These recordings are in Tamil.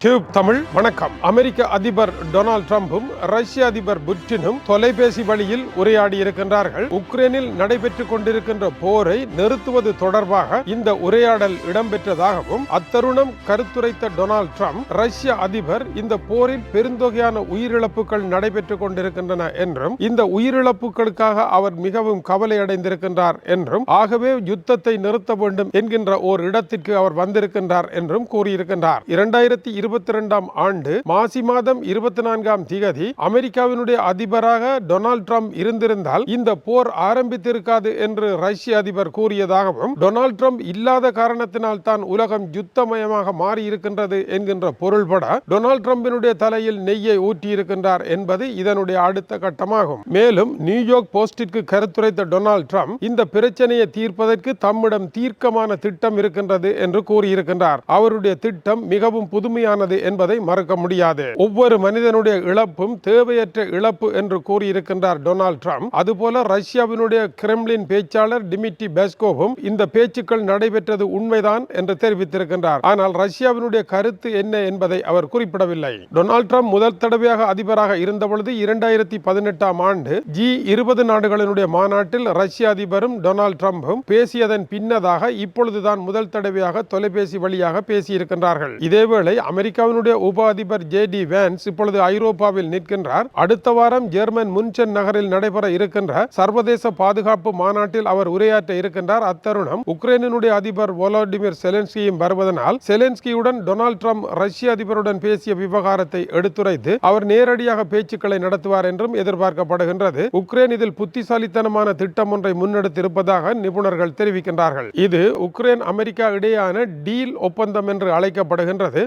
டியூப் தமிழ் வணக்கம். அமெரிக்க அதிபர் டொனால்ட் ட்ரம்பும் ரஷ்ய அதிபர் புட்டினும் தொலைபேசி வழியில் உரையாடி இருக்கின்றார்கள் உக்ரைனில் நடைபெற்றுக் கொண்டிருக்கின்ற போரை நிறுத்துவது தொடர்பாக இந்த உரையாடல் இடம்பெற்றதாகவும் அத்தருணம் கருத்துரைத்த டொனால்ட் ட்ரம்ப் ரஷ்ய அதிபர் இந்த போரில் பெருந்தொகையான உயிரிழப்புகள் நடைபெற்றுக் கொண்டிருக்கின்றன என்றும் இந்த உயிரிழப்புகளுக்காக அவர் மிகவும் கவலை அடைந்திருக்கின்றார் என்றும் ஆகவே யுத்தத்தை நிறுத்த வேண்டும் என்கின்ற ஓர் இடத்திற்கு அவர் வந்திருக்கின்றார் என்றும் கூறியிருக்கின்றார். இரண்டாயிரத்தி இருபத்தி இரண்டாம் ஆண்டு மாசி மாதம் இருபத்தி நான்காம் திகதி அமெரிக்காவினுடைய அதிபராக டொனால்ட் ட்ரம்ப் இருந்திருந்தால் இந்த போர் ஆரம்பித்திருக்காது என்று ரஷ்ய அதிபர் கூறியதாகவும் டொனால்ட் ட்ரம்ப் இல்லாத காரணத்தினால் தான் உலகம் யுத்தமயமாக மாறி இருக்கின்றது என்கின்ற பொருள்பட டொனால்ட் ட்ரம்பினுடைய தலையில் நெய்யை ஊற்றியிருக்கின்றார் என்பது இதனுடைய அடுத்த கட்டமாகும். மேலும் நியூயார்க் போஸ்டிற்கு கருத்துரைத்த டொனால்ட் ட்ரம்ப் இந்த பிரச்சனையை தீர்ப்பதற்கு தம்மிடம் தீர்க்கமான திட்டம் இருக்கின்றது என்று கூறியிருக்கின்றார். அவருடைய திட்டம் மிகவும் புதுமையான புதுமையானது என்பதை மறக்க முடியாது. ஒவ்வொரு மனிதனுடைய இழப்பும் தேவையற்ற இழப்பு என்று கூறியிருக்கின்றார் டொனால்ட் ட்ரம்ப். அதுபோல ரஷ்யாவினுடைய கிரெம்லின் பேச்சாளர் டிமிட்டி பெஸ்கோவும் இந்த பேச்சுக்கள் நடைபெற்றது உண்மைதான் என்று தெரிவித்திருக்கின்றார். ஆனால் ரஷ்யாவினுடைய கருத்து என்ன என்பதை அவர் குறிப்பிடவில்லை. டொனால்ட் ட்ரம்ப் முதல் தடவையாக அதிபராக இருந்தபொழுது இரண்டாயிரத்தி பதினெட்டாம் ஆண்டு ஜி இருபது நாடுகளினுடைய மாநாட்டில் ரஷ்ய அதிபரும் டொனால்ட் ட்ரம்பும் பேசியதன் பின்னதாக இப்பொழுதுதான் முதல் தடவையாக தொலைபேசி வழியாக பேசியிருக்கின்றார்கள். இதேவேளை அமெரிக்காவினுடைய உப அதிபர் ஜே டி வேன்ஸ் இப்பொழுது ஐரோப்பாவில் நிற்கின்றார். அடுத்த வாரம் ஜெர்மன் முன்சென் நகரில் நடைபெற இருக்கின்ற சர்வதேச பாதுகாப்பு மாநாட்டில் அவர் உரையாற்ற இருக்கின்றார். அத்தருணம் உக்ரைனுடைய அதிபர் வோலோடிமிர் செலன்ஸ்கியும் வருவதனால் செலன்ஸ்கியுடன் டொனால்ட் ட்ரம்ப் ரஷ்ய அதிபருடன் பேசிய விவகாரத்தை எடுத்துரைத்து அவர் நேரடியாக பேச்சுக்களை நடத்துவார் என்றும் எதிர்பார்க்கப்படுகின்றது. உக்ரைன் இதில் புத்திசாலித்தனமான திட்டம் ஒன்றை முன்னெடுத்திருப்பதாக நிபுணர்கள் தெரிவிக்கின்றார்கள். இது உக்ரைன் அமெரிக்கா இடையேயான டீல் ஒப்பந்தம் என்று அழைக்கப்படுகின்றது.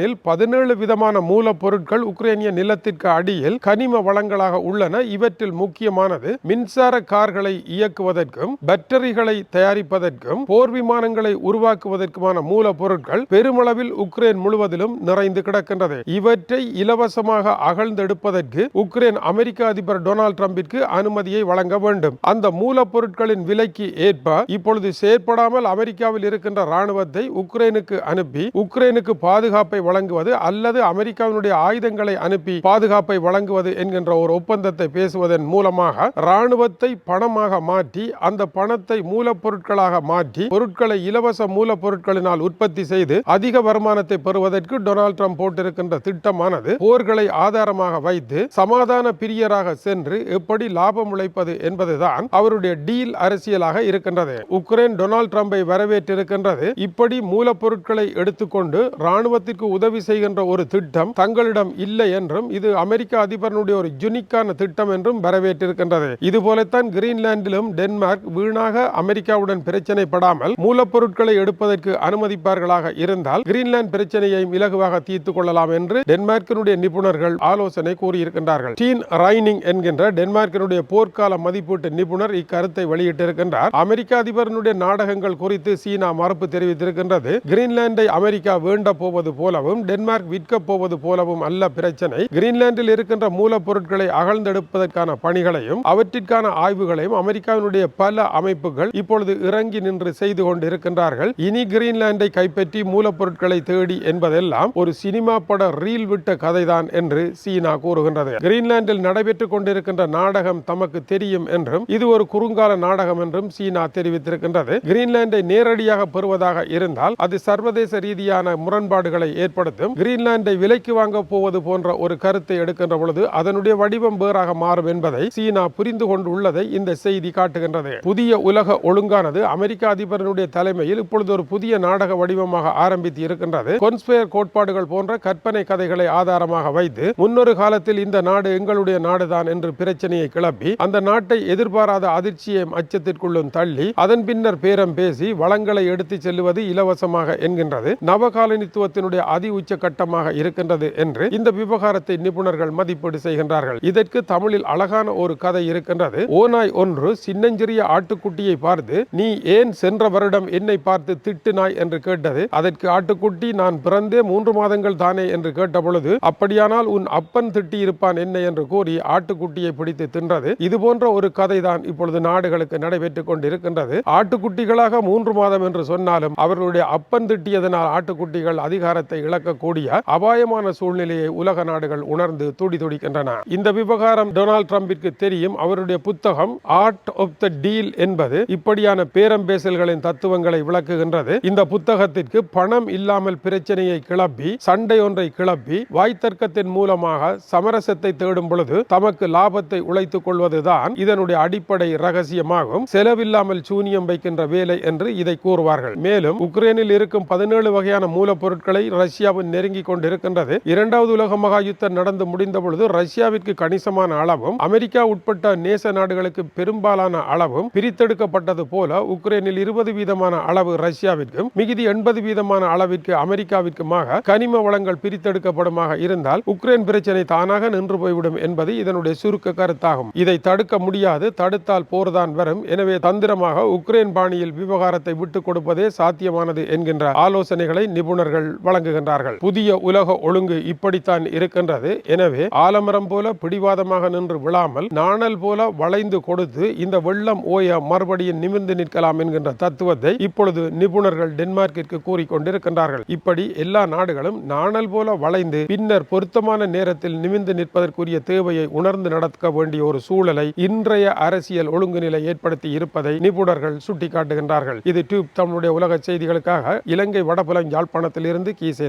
உக்ரைனில் பதினேழு விதமான மூலப்பொருட்கள் உக்ரைனிய நிலத்திற்கு அடியில் கனிம வளங்களாக உள்ளன. இவற்றில் முக்கியமானது மின்சார கார்களை இயக்குவதற்கும் பேட்டரிகளை தயாரிப்பதற்கும் போர் விமானங்களை உருவாக்குவதற்குமான மூலப்பொருட்கள் பெருமளவில் உக்ரைன் முழுவதிலும் நிறைந்து கிடக்கின்றது. இவற்றை இலவசமாக அகழ்ந்தெடுப்பதற்கு உக்ரைன் அமெரிக்க அதிபர் டொனால்ட் டிரம்பிற்கு அனுமதியை வழங்க வேண்டும். அந்த மூலப்பொருட்களின் விலைக்கு ஏற்ப இப்பொழுது செயற்படாமல் அமெரிக்காவில் இருக்கின்ற ராணுவத்தை உக்ரைனுக்கு அனுப்பி உக்ரைனுக்கு பாதுகாப்பை வழங்குவது அல்லது அமெரிக்காவினுடைய ஆயுதங்களை அனுப்பி பாதுகாப்பை வழங்குவது என்கின்ற ஒரு ஒப்பந்தத்தை பேசுவதன் மூலமாக ராணுவத்தை பணமாக மாற்றி அந்த பணத்தை மூலப்பொருட்களாக மாற்றி பொருட்களை இலவச மூலப்பொருட்களினால் உற்பத்தி செய்து அதிக வருமானத்தை பெறுவதற்கு டொனால்ட் ட்ரம்ப் போட்டிருக்கின்ற திட்டமானது போர்களை ஆதாரமாக வைத்து சமாதான பிரியராக சென்று எப்படி லாபம் உழைப்பது என்பதுதான் அவருடைய டீல் அரசியலாக இருக்கின்றது. உக்ரைன் டொனால்ட் ட்ரம்பை வரவேற்றிருக்கின்றது. இப்படி மூலப்பொருட்களை எடுத்துக்கொண்டு ராணுவத்திற்கு உதவி செய்கின்ற ஒரு திட்டம் தங்களிடம் இல்லை என்றும் இது அமெரிக்க அதிபரனுடைய ஒரு யுனிக்கான திட்டம் என்றும் வரவேற்றிருக்கின்றது. இது போலத்தான் கிரீன்லாந்திலும் டென்மார்க் வீணாக அமெரிக்காவுடன் பிரச்சனை படாமல் மூலப்பொருட்களை எடுப்பதற்கு அனுமதிப்பார்களாக இருந்தால் கிரீன்லாந்து பிரச்சனையை இலகுவாக தீர்த்து கொள்ளலாம் என்று டென்மார்க்கினுடைய நிபுணர்கள் ஆலோசனை கூறியிருக்கின்றார்கள். டீன் ரைனிங் என்கின்ற டென்மார்க்கினுடைய போர்க்கால மதிப்பீட்டு நிபுணர் இக்கருத்தை வெளியிட்டிருக்கின்றார். அமெரிக்க அதிபரனுடைய நாடகங்கள் குறித்து சீனா மறுப்பு தெரிவித்திருக்கின்றது. கிரீன்லாந்தை அமெரிக்கா வேண்ட போவது போலவும் டென்மார்க் விற்கப் போவது போலவும் அல்ல பிரச்சனை. கிரீன்லாந்தில் இருக்கின்ற மூலப்பொருட்களை அகழ்ந்தெடுப்பதற்கான பணிகளையும் அவற்றிற்கான ஆய்வுகளையும் அமெரிக்காவினுடைய பல அமைப்புகள் இப்பொழுது இறங்கி நின்று செய்து கொண்டிருக்கின்றார்கள். இனி கிரீன்லாந்தை கைப்பற்றி மூலப்பொருட்களை தேடி என்பதெல்லாம் ஒரு சினிமா பட ரீல் விட்ட கதைதான் என்று சீனா கூறுகின்றது. கிரீன்லாந்தில் நடைபெற்றுக் கொண்டிருக்கின்ற நாடகம் தமக்கு தெரியும் என்றும் இது ஒரு குறுங்கால நாடகம் என்றும் சீனா தெரிவித்திருக்கின்றது. கிரீன்லாந்தை நேரடியாக பெறுவதாக இருந்தால் அது சர்வதேச ரீதியான முரண்பாடுகளை ஏற்படுத்தும் ஏற்படுத்தும். கிரீன்லாண்டை விலைக்கு வாங்க போவது போன்ற ஒரு கருத்தை எடுக்கின்ற பொழுது அதனுடைய வடிவம் வேறாக மாறும் என்பதை சீனா புரிந்து கொண்டுள்ளதை இந்த செய்தி காட்டுகின்றது. புதிய உலக ஒழுங்கானது அமெரிக்க அதிபரனுடைய தலைமையில் இப்பொழுது ஒரு புதிய நாடக வடிவமாக ஆரம்பித்து இருக்கின்றது. கொன்ஸ்பயர் கோட்பாடுகள் போன்ற கற்பனை கதைகளை ஆதாரமாக வைத்து முன்னொரு காலத்தில் இந்த நாடு எங்களுடைய நாடுதான் என்று பிரச்சனையை கிளப்பி அந்த நாட்டை எதிர்பாராத அதிர்ச்சியையும் அச்சத்திற்குள்ளும் தள்ளி அதன் பின்னர் பேரம் பேசி வளங்களை எடுத்து செல்லுவது இலவசமாக என்கின்றது. நவகாலனித்துவத்தினுடைய அதி உச்ச கட்டமாக இருக்கின்றது என்று இந்த விவகாரத்தை நிபுணர்கள் மதிப்பீடு செய்கின்றார்கள். இதற்கு தமிழில் அழகான ஒரு கதை இருக்கின்றது. ஓநாய் ஒன்று சின்னஞ்சிறிய ஆட்டுக்குட்டியை பார்த்து நீ ஏன் சென்ற வருடம் என்னை பார்த்து திட்டுனாய்? என்று கேட்டது. அதற்கு ஆட்டுக்குட்டி நான் பிறந்தே மூன்று மாதங்கள் தானே? என்று கேட்ட பொழுது அப்படியானால் உன் அப்பன் திட்டி இருப்பான் என்ன? என்று கூறி ஆட்டுக்குட்டியை பிடித்து தின்றது. இது போன்ற ஒரு கதை தான் இப்பொழுது நாடுகளுக்கு நடைபெற்றுக் கொண்டிருக்கின்றது. ஆட்டுக்குட்டிகளாக மூன்று மாதம் என்று சொன்னாலும் அவர்களுடைய அப்பன் திட்டியதனால் ஆட்டுக்குட்டிகள் அதிகாரத்தை இழக்கக்கூடிய அபாயமான சூழ்நிலையை உலக நாடுகள் உணர்ந்து துடி துடிக்கின்றன. இந்த விவகாரம் டொனால்ட் ட்ரம்பிற்கு தெரியும். அவருடைய புத்தகம் ஆர்ட் ஆஃப் த டீல் என்பது இப்படியான பேரம் பேசல்களின் தத்துவங்களை விளக்குகின்றது. இந்த புத்தகத்திற்கு பணம் இல்லாமல் பிரச்சனையை கிளப்பி சண்டை ஒன்றை கிளப்பி வாய்த்தர்க்கத்தின் மூலமாக சமரசத்தை தேடும் பொழுது தமக்கு லாபத்தை உழைத்துக் கொள்வதுதான் இதனுடைய அடிப்படை ரகசியமாகும். செலவில்லாமல் சூனியம் வைக்கின்ற வேலை என்று இதை கூறுவார்கள். மேலும் உக்ரைனில் இருக்கும் பதினேழு வகையான மூலப்பொருட்களை ரஷ்யாவும் நெருங்கி கொண்டிருக்கின்றது. இரண்டாவது உலக மகா யுத்தம் நடந்து முடிந்த பொழுது ரஷ்யாவிற்கு கணிசமான அளவும் அமெரிக்கா உட்பட்ட நேச நாடுகளுக்கு பெரும்பாலான அளவும் பிரித்தெடுக்கப்பட்டது போல உக்ரைனில் இருபது வீதமான அளவு ரஷ்யாவிற்கும் மிகுதி எண்பது வீதமான அளவிற்கு அமெரிக்காவிற்குமாக கனிம வளங்கள் பிரித்தெடுக்கப்படுமாக இருந்தால் உக்ரைன் பிரச்சனை தானாக நின்று போய்விடும் என்பது இதனுடைய சுருக்க கருத்தாகும். இதை தடுக்க முடியாது தடுத்தால் போர்தான் வரும். எனவே தந்திரமாக உக்ரைன் பாணியில் விவகாரத்தை விட்டுக் கொடுப்பதே சாத்தியமானது என்கின்ற ஆலோசனைகளை நிபுணர்கள் வழங்குகின்றார்கள் புதிய உலக ஒழுங்கு இப்படித்தான் இருக்கின்றது. எனவே ஆலமரம் போல பிடிவாதமாக நின்று விழாமல் நாணல் போல வளைந்து கொடுத்து இந்த வெள்ளம் ஓய மறுபடியும் நிமிர்ந்து நிற்கலாம் என்கின்ற தத்துவத்தை இப்பொழுது நிபுணர்கள் டென்மார்க்கிற்கு கூறிக்கொண்டிருக்கின்றார்கள் இப்படி எல்லா நாடுகளும் நாணல் போல வளைந்து பின்னர் பொருத்தமான நேரத்தில் நிமிர்ந்து நிற்பதற்குரிய தேவையை உணர்ந்து நடக்க வேண்டிய ஒரு சூழலை இன்றைய அரசியல் ஒழுங்கு நிலை ஏற்படுத்தி இருப்பதை நிபுணர்கள் சுட்டிக்காட்டுகின்றார்கள். இது டியூப் தமிழுடைய உலக செய்திகளுக்காக இலங்கை வடபுலம் யாழ்ப்பாணத்திலிருந்து கீசே